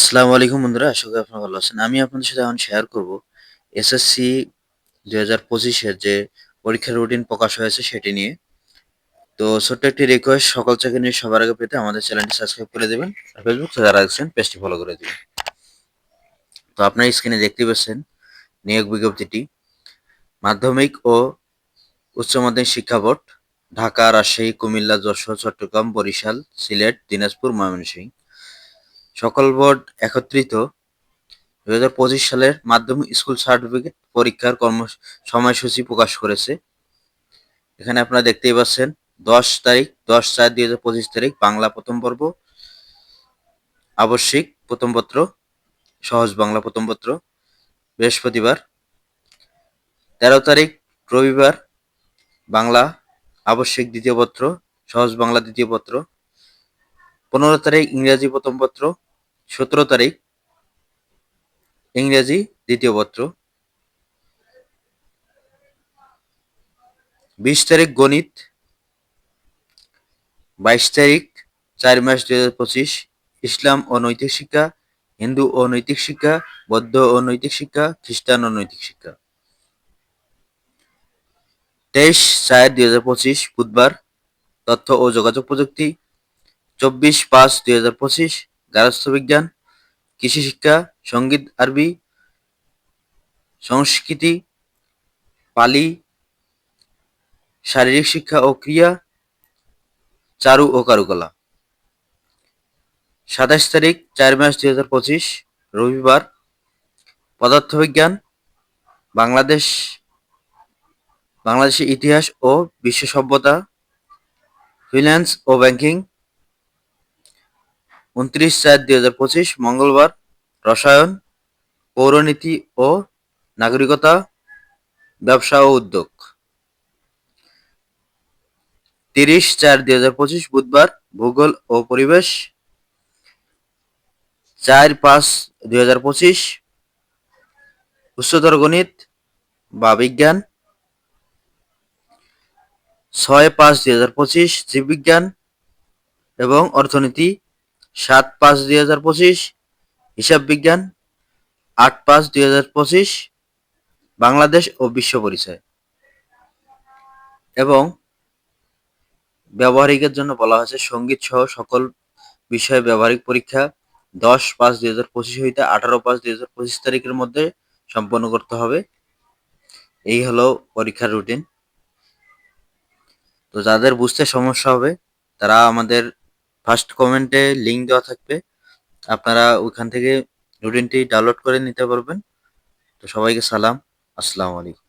আসসালামু আলাইকুম বন্ধুরা, আশা করি আপনারা ভালো আছেন। আমি আপনাদের সাথে এখন শেয়ার করব এসএসসি দুই হাজার পঁচিশের যে পরীক্ষার রুটিন প্রকাশ হয়েছে সেটি নিয়ে। তো ছোট্ট একটি রিকোয়েস্ট সকল চাকরি নিয়ে সবার আগে পেতে আমাদের চ্যানেলটি সাবস্ক্রাইব করে দেবেন আর ফেসবুক যারা আছেন পেজটি ফলো করে দেবেন। তো আপনার স্ক্রিনে দেখতে পাচ্ছেন নিয়োগ বিজ্ঞপ্তিটি। মাধ্যমিক ও উচ্চ মাধ্যমিক শিক্ষা বোর্ড, ঢাকা, রাজশাহী, কুমিল্লা, যশোর, চট্টগ্রাম, বরিশাল, সিলেট, দিনাজপুর, ময়মনসিংহ। সকল বোর্ড একত্রিত দুই হাজার পঁচিশ সালের মাধ্যমিক স্কুল সার্টিফিকেট পরীক্ষার কর্ম সময়সূচি প্রকাশ করেছে। এখানে আপনারা দেখতেই পাচ্ছেন, দশ তারিখ, দশ চার দুই হাজার পঁচিশ তারিখ, বাংলা প্রথম পর্ব, আবশ্যিক প্রথম পত্র, সহজ বাংলা প্রথম পত্র, বৃহস্পতিবার, তেরো তারিখ, রবিবার, বাংলা, আবশ্যিক দ্বিতীয় পত্র, সহজ বাংলা দ্বিতীয় পত্র, পনেরো তারিখ, ইংরাজি প্রথম পত্র সতেরো তারিখ, ইংরেজি দ্বিতীয় পত্র। বিশ তারিখ গণিত, বাইশ তারিখ চার মাস দুই হাজার পঁচিশ, ইসলাম ও নৈতিক শিক্ষা, হিন্দু ও নৈতিক শিক্ষা, বৌদ্ধ ও নৈতিক শিক্ষা, খ্রিস্টান ও নৈতিক শিক্ষা। তেইশ চার দুই হাজার পঁচিশ, বুধবার, তথ্য ও যোগাযোগ প্রযুক্তি। চব্বিশ পাঁচ দুই হাজার পঁচিশ গার্হস্থ্য বিজ্ঞান কৃষি শিক্ষা, সংগীত, আরবি, সংস্কৃতি, পালি, শারীরিক শিক্ষা ও ক্রিয়া, চারু ও কারুকলা। সাতাশ তারিখ, চার মাস দুই হাজার পঁচিশ, রবিবার। পদার্থবিজ্ঞান, বাংলাদেশ, বাংলাদেশের ইতিহাস ও বিশ্ব সভ্যতা, ফিন্যান্স ও ব্যাংকিং উনত্রিশ চার দুই হাজার পঁচিশ, মঙ্গলবার রসায়ন, পৌরনীতি ও নাগরিকতা, ব্যবসা ও উদ্যোগ। তিরিশ চার দুই হাজার পঁচিশ, বুধবার ভূগোল ও পরিবেশ। চার পাঁচ দুই হাজার পঁচিশ, উচ্চতর গণিত বা বিজ্ঞান। ছয় পাঁচ দুই হাজার পঁচিশ, জীববিজ্ঞান এবং অর্থনীতি সাত পাঁচ দুই হাজার পঁচিশ, হিসাব বিজ্ঞান আট পাঁচ দুই হাজার পঁচিশ, বাংলাদেশ ও বিশ্ব পরিচয়। এবং ব্যবহারিকের জন্য বলা হয়েছে সংগীত সহ সকল বিষয়ে ব্যবহারিক পরীক্ষা দশ পাঁচ দুই হাজার পঁচিশ হইতে আঠারো পাঁচ দুই হাজার পঁচিশ তারিখের মধ্যে সম্পন্ন করতে হবে। এই হলো পরীক্ষার রুটিন তো যাদের বুঝতে সমস্যা হবে, তারা আমাদের ফার্স্ট কমেন্টে লিঙ্ক দেওয়া থাকবে। আপনারা ওইখান থেকে রুটিনটি ডাউনলোড করে নিতে পারবেন। তো সবাইকে সালাম। আসসালামু আলাইকুম।